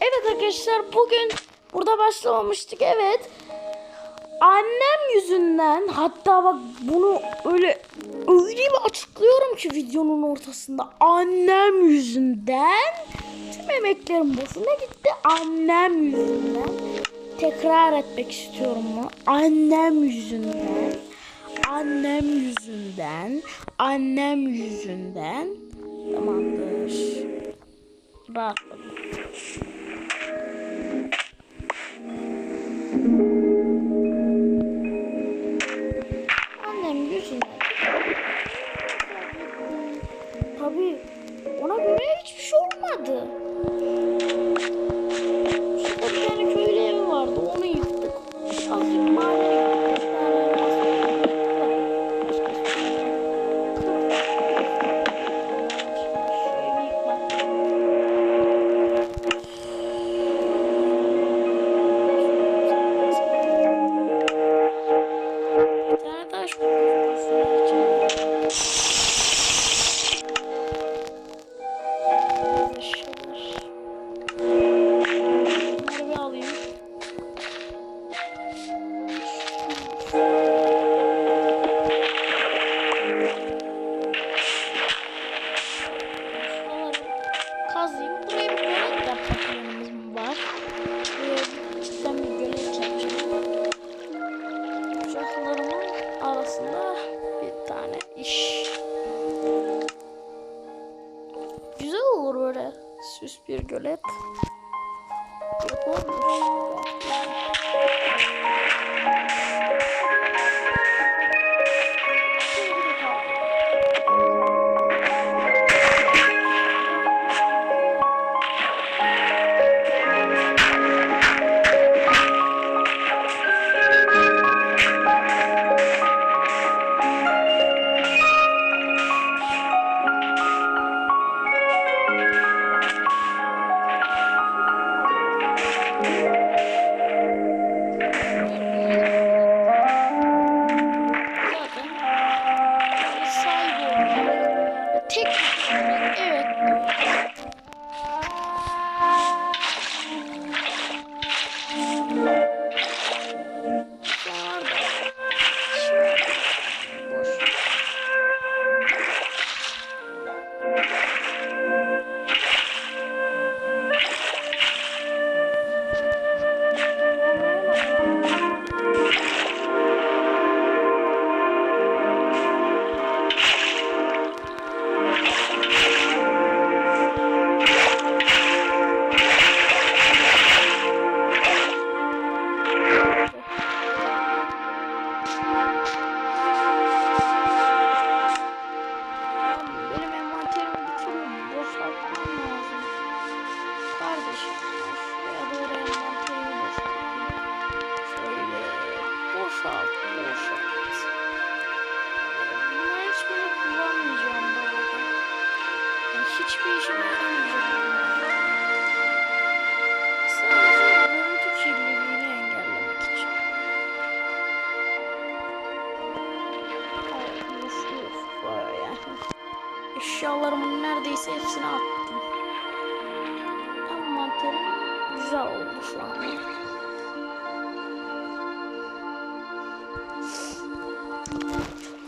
Evet arkadaşlar bugün burada başlamamıştık evet. Annem yüzünden hatta bak bunu öyle öyle bir açıklıyorum ki videonun ortasında annem yüzünden tüm emeklerim boşuna gitti annem yüzünden tekrar etmek istiyorum bunu annem yüzünden annem yüzünden annem yüzünden tamamdır rahatladım. Süs Zaten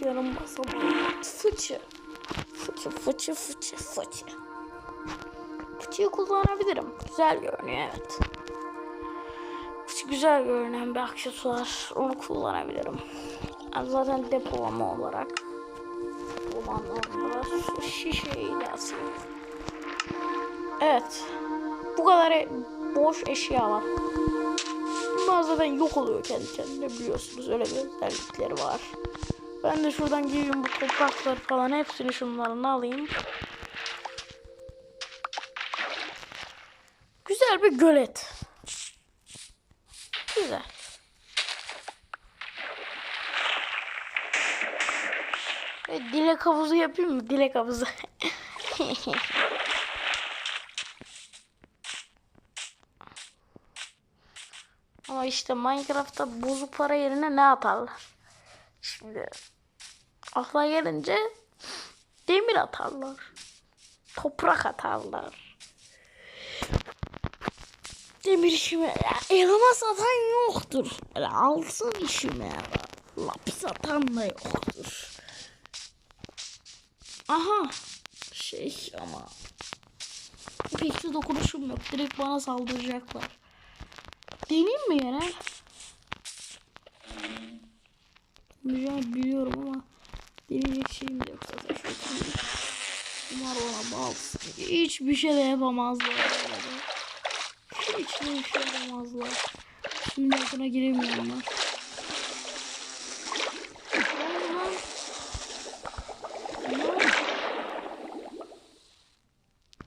Yarım basamak. Fıçı. Fıçı, fıçı, fıçı, fıçı. Fıçıyı kullanabilirim. Güzel görünüyor evet. Fıçı güzel görünen bir aksesuar. Onu kullanabilirim. Yani zaten depolama olarak olanlarında su şişeyi asayım. Evet. Bu kadar e- boş eşya var. Bunlar zaten yok oluyor kendi kendine biliyorsunuz. Öyle bir özellikleri var. Ben de şuradan gireyim bu toprakları falan hepsini şunlarını alayım. Güzel bir gölet. Güzel. E, dilek havuzu yapayım mı? Dilek havuzu. Ama işte Minecraft'ta bozuk para yerine ne atarlar? Şimdi akla gelince demir atarlar. Toprak atarlar. demir işime ya, elma satan yoktur. Böyle alsın işime lap satan da yoktur. Aha şey ama pek de dokunuşum yok. Direkt bana saldıracaklar. Deneyim mi yine? Biliyorum, biliyorum ama deneyecek şeyim yok zaten. Şöyle Bunlar bana balsın. Hiçbir şey de yapamazlar. Hiç de bir şey yapamazlar. Yakına giremiyorum ben.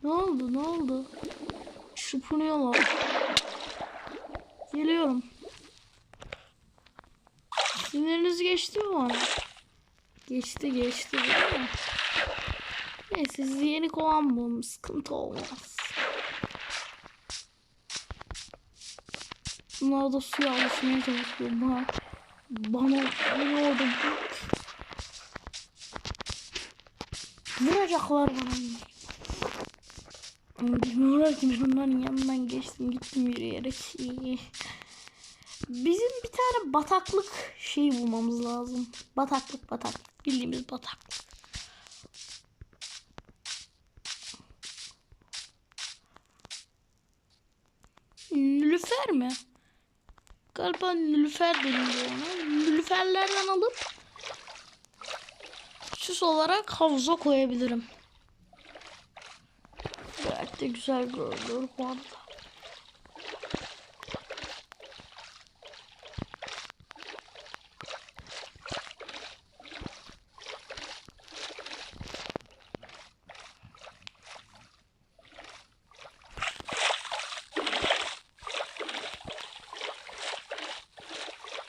Ne oldu? Ne oldu? Şıpınıyorlar. Geliyorum. Siniriniz geçti mi bana? Geçti geçti değil mi? Neyse sizi yeni kovan. Sıkıntı olmaz. Bunlar da suya alışmaya çalışıyor. Bana, bana bırak. Vuracaklar bana. Bilmiyorlar ki ben onların yanından geçtim gittim yürüyerek. Bizim bir tane bataklık şey bulmamız lazım. Bataklık bataklık. Bildiğimiz bataklık. Nülüfer mi? Galiba nülüfer deniliyor ona. Nülüferlerden alıp süs olarak havuza koyabilirim. Gayet de güzel görünüyor bu arada.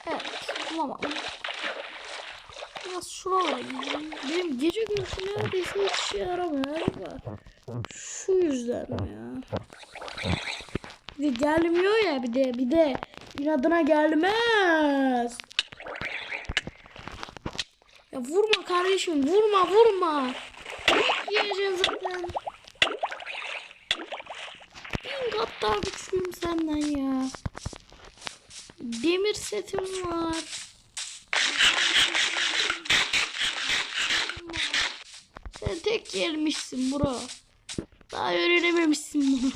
Evet, bulamadım. Biraz şuralara gideyim. Benim gece görüşü neredeyse hiç işe yaramıyor. Acaba Şu yüzden ya? Bir de gelmiyor ya bir de bir de inadına gelmez. Ya vurma kardeşim vurma vurma. Yiyeceğim zaten. Bin kat daha güçlüyüm senden ya. Demir setim var. Tek gelmişsin bro. Daha öğrenememişsin bunu.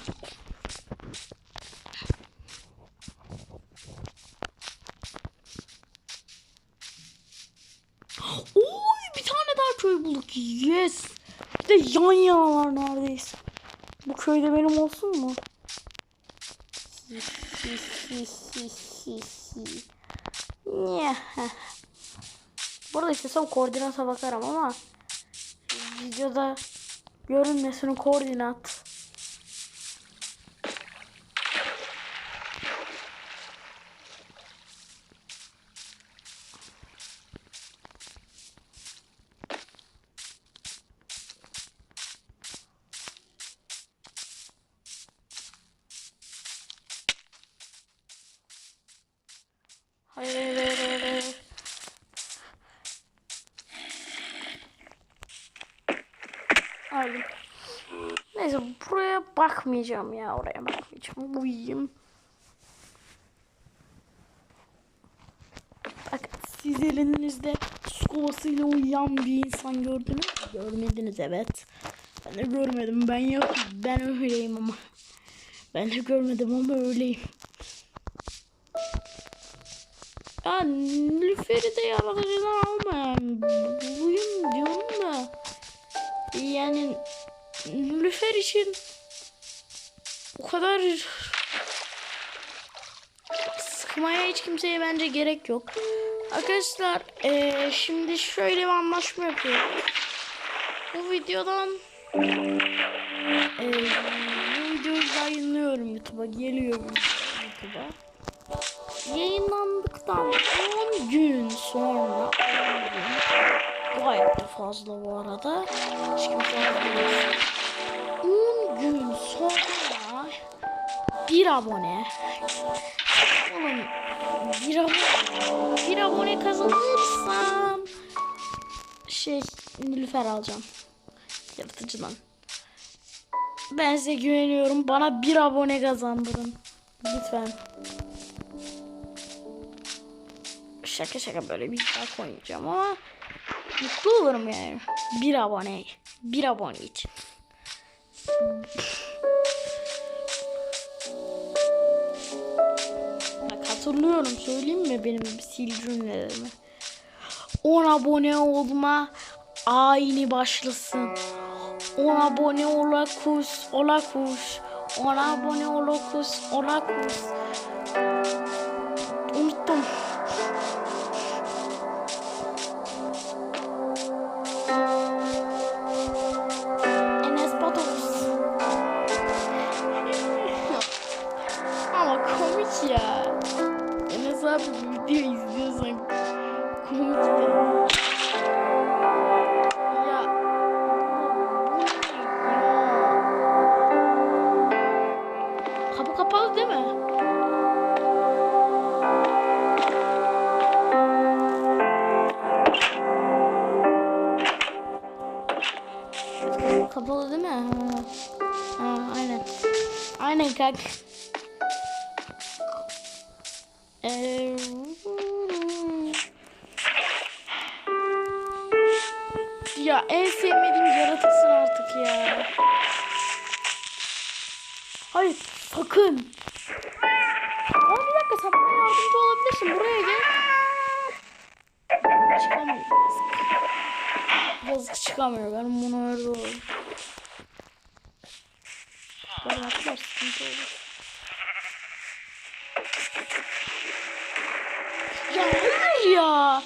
Oy bir tane daha köy bulduk. Yes. Bir de yan yanalar neredeyse. Bu köyde benim olsun mu? Niye? Burada istesem koordinata bakarım ama videoda görünmesin koordinat. Hayır. Aldım. Neyse buraya bakmayacağım ya oraya bakmayacağım. Uyuyayım. Bak siz elinizde su kovasıyla uyuyan bir insan gördünüz mü? Görmediniz evet. Ben de görmedim. Ben yok. Ben öyleyim ama. Ben de görmedim ama öyleyim. Ya Nilüfer'i de yaratıcıdan almayan buyum diyorum da yani Nilüfer için o kadar sıkmaya hiç kimseye bence gerek yok. Arkadaşlar eee, şimdi şöyle bir anlaşma yapıyorum. Bu videodan eee, bu videoyu yayınlıyorum YouTube'a geliyor YouTube'a yayınlandıktan 10 gün sonra 10 gün gayet de fazla bu arada hiç kimse yazmıyor. 10 gün sonra bir abone oğlum bir abone bir abone kazanırsam şey Nilüfer alacağım yaratıcıdan ben size güveniyorum bana bir abone kazandırın Lütfen. Şaka şaka böyle bir daha koyacağım ama mutlu olurum yani. Bir abone. Bir abone için. Hatırlıyorum söyleyeyim mi benim sil cümlelerimi. 10 abone olma ayini başlasın. 10 abone ola kus, ola kus. 10 abone ola kus, sabe, meu Deus, Deus, como Yazık çıkamıyor. Ben bunu öyle olur. Böyle atlar sıkıntı olur. Ya hayır ya.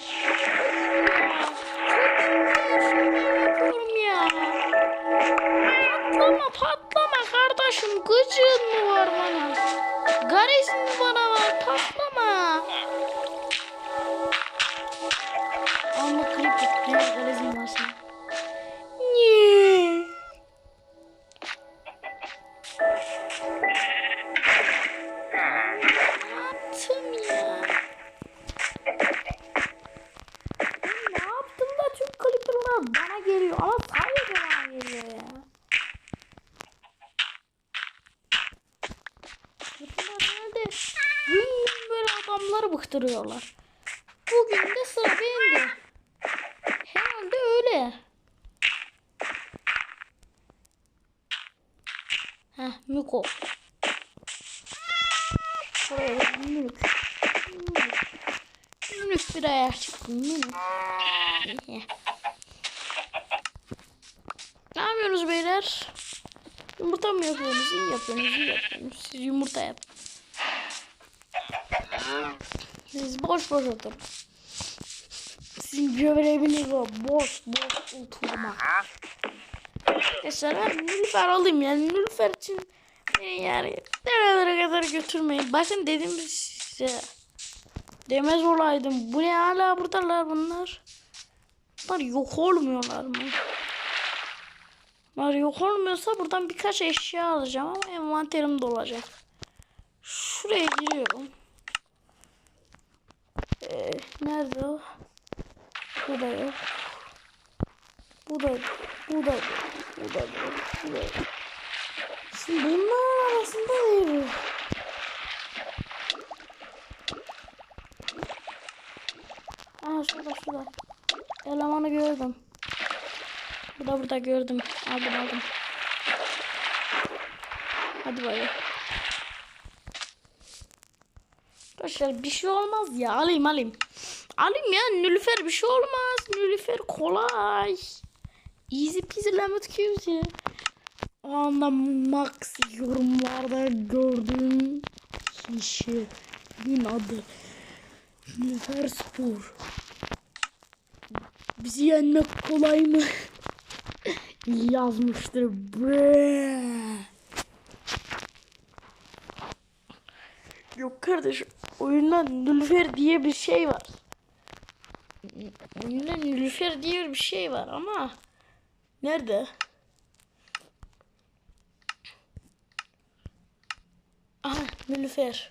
Bıktırıyorlar. Bugün de sıra bende. Herhalde öyle. Heh, Miko. Minik. Minik. Minik bir ayak çıktı. Ne yapıyorsunuz beyler? Yumurta mı yapıyorsunuz? İyi yapıyorsunuz, iyi yapıyorsunuz. Siz yumurta yapın. Siz boş boş oturun. Sizin göreviniz o. Boş boş oturma. Mesela ben Nilüfer alayım yani Nilüfer için beni yani nerelere kadar götürmeyin. Bakın dedim size. Demez olaydım. Bu ne hala buradalar bunlar. Bunlar yok olmuyorlar mı? Bunlar yok olmuyorsa buradan birkaç eşya alacağım ama envanterim dolacak. Şuraya giriyorum. Ee, nerede o? Bu da yok. Bu da bu da bu da bu da Şimdi bunlar arasında değil. Aa şurada şurada. Elemanı gördüm. Burada burada gördüm. Aldım aldım. Hadi bayım. Arkadaşlar bir şey olmaz ya. Alayım alayım. Alayım ya. Nülüfer bir şey olmaz. Nülüfer kolay. Easy peasy lemon squeezy. O anda Max yorumlarda gördüğüm kişinin adı Nülüfer Spor. Bizi yenmek kolay mı? Yazmıştır. Bre. Yok kardeşim. Oyunda Nülüfer diye bir şey var. Oyunda Nülüfer diye bir şey var ama nerede? Aha Nülüfer.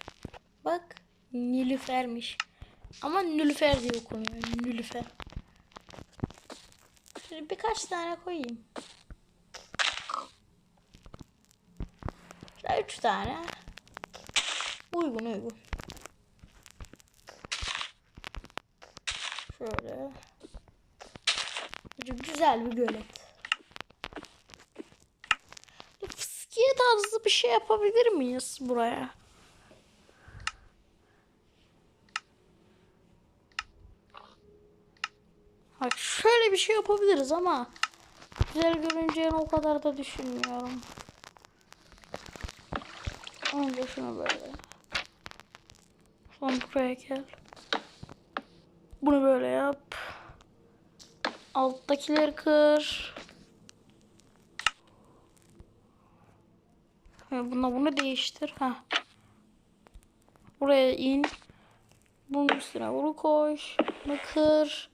Bak Nülüfer'miş. Ama Nülüfer diye okunuyor. Nülüfer. Şöyle birkaç tane koyayım. Şöyle üç tane. Uygun uygun. Şöyle. Güzel bir gölet. Fıskiye tarzı bir şey yapabilir miyiz buraya? Bak şöyle bir şey yapabiliriz ama güzel görüneceğini o kadar da düşünmüyorum. Önce şunu böyle. Sonra buraya gel. Bunu böyle yap. Alttakileri kır. Buna bunu değiştir. Ha. Buraya in. Bunun üstüne bunu koy. Bunu kır.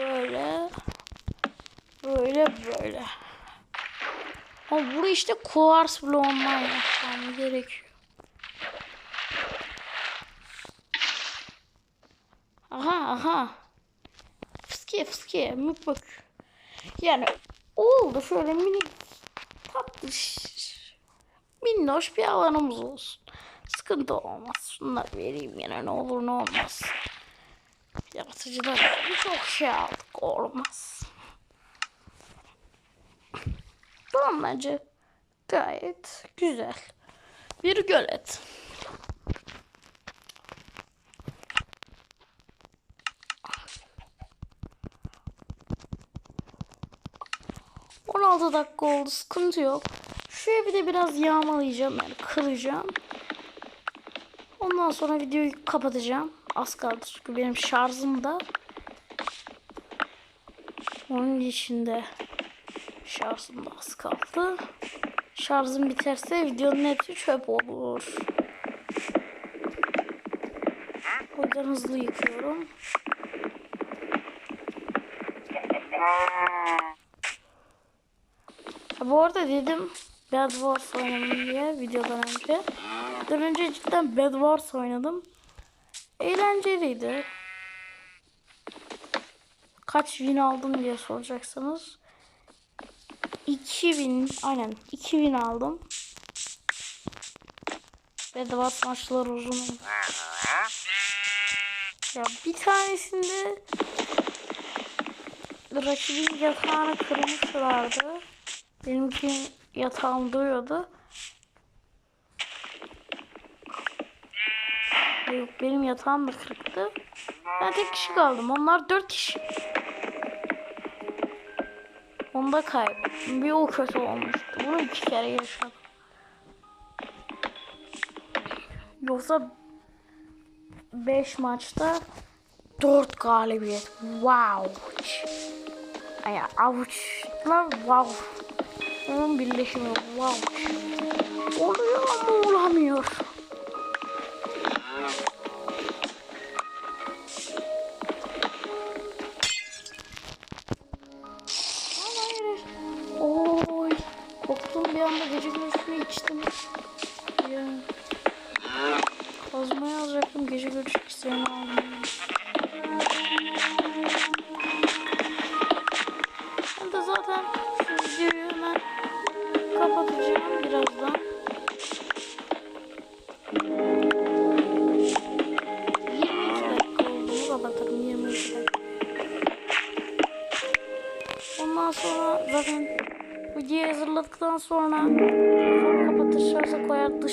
Böyle. Böyle böyle. Ama bunu işte kuvars bloğundan yapmam gerekiyor. Aha aha. Fıskiye fıskiye müpük. Yani oldu şöyle mini tatlı minnoş bir alanımız olsun. Sıkıntı olmaz. Şunları vereyim yine ne olur ne olmaz. Yaratıcılar çok şey aldık olmaz. Tamam bence gayet güzel. Bir gölet. On altı dakika oldu sıkıntı yok. Şu evi de biraz yağmalayacağım yani kıracağım. Ondan sonra videoyu kapatacağım. Az kaldı çünkü benim şarjım da onun içinde şarjım da az kaldı. Şarjım biterse videonun hepsi çöp olur. O yüzden hızlı yıkıyorum. Bu arada dedim Bed Wars oynadım diye videodan önce. Videodan önce cidden Bed Wars oynadım. Eğlenceliydi. Kaç win aldım diye soracaksanız. 2000 aynen 2000 aldım. Bed Wars maçlar uzun. Ya bir tanesinde rakibin yatağını kırmışlardı. Benimki yatağım duruyordu. Yok benim yatağım da kırıktı. Ben tek kişi kaldım. Onlar dört kişi. Onda kaybettim. Bir o kötü olmuştu. Bunu iki kere yaşadım. Yoksa 5 maçta 4 galibiyet. Wow. Ay avuç. Lan wow. Onun birleşimi wow. Oluyor ama olamıyor. Oy. Korktum bir anda gece görüşünü içtim. Ya. Kazmaya alacaktım gece görüşü isteğini aldım.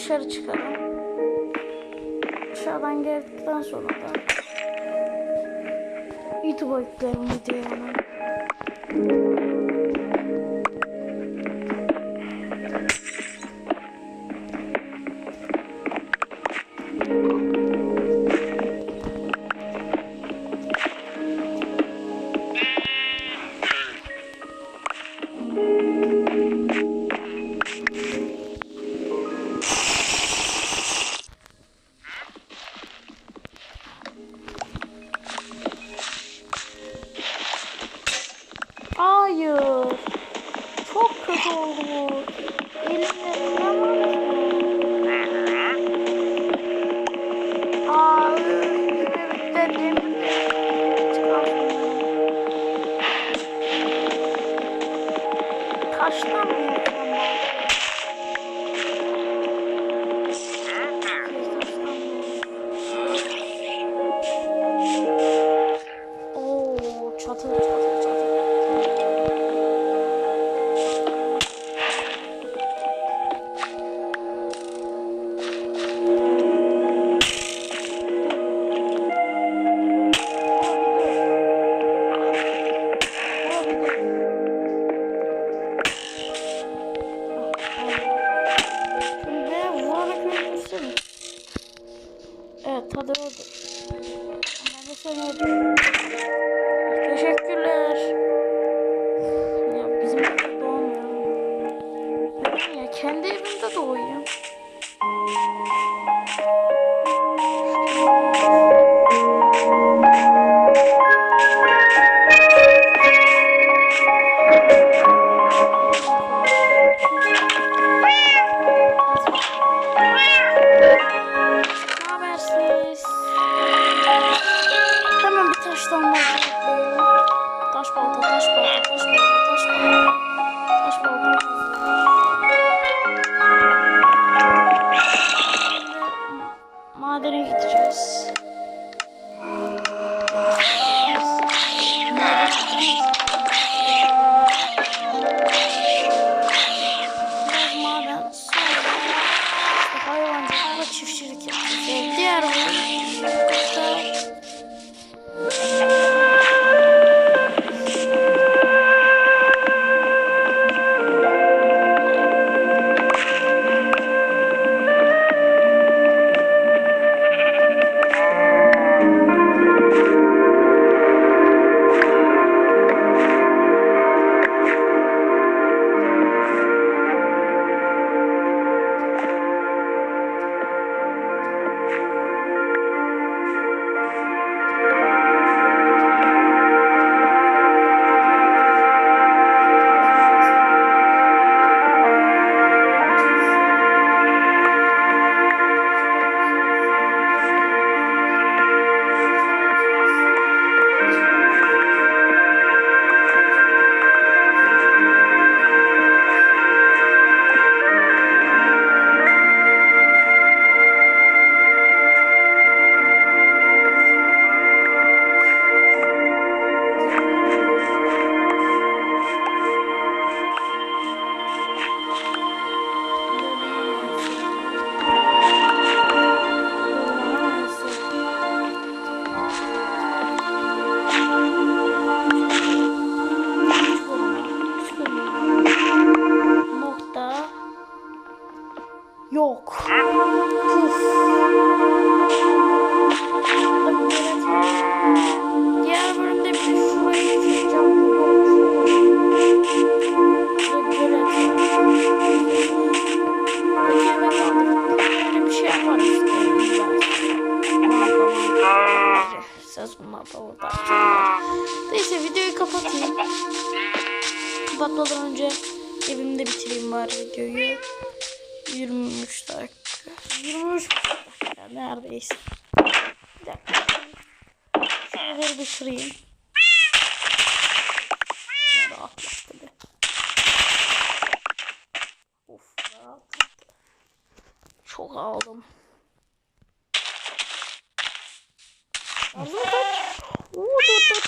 Dışarı çıkarım. Dışarıdan geldikten sonra da YouTube'a yüklerim videoyu.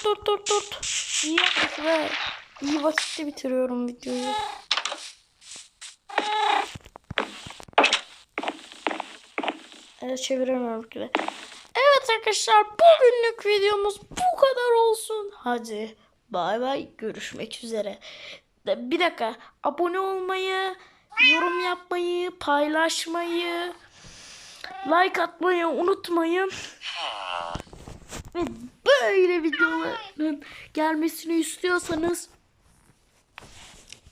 Dört dört dört dört. İyi yapmış be. İyi vakitte bitiriyorum videoyu. Evet çeviremiyorum ki de. Evet arkadaşlar bugünlük videomuz bu kadar olsun. Hadi bay bay görüşmek üzere. Bir dakika abone olmayı, yorum yapmayı, paylaşmayı, like atmayı unutmayın. Ve böyle videoların gelmesini istiyorsanız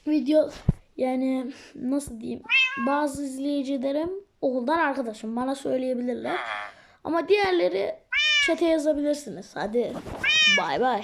video yani nasıl diyeyim bazı izleyicilerim okuldan arkadaşım bana söyleyebilirler. Ama diğerleri çete yazabilirsiniz. Hadi bay bay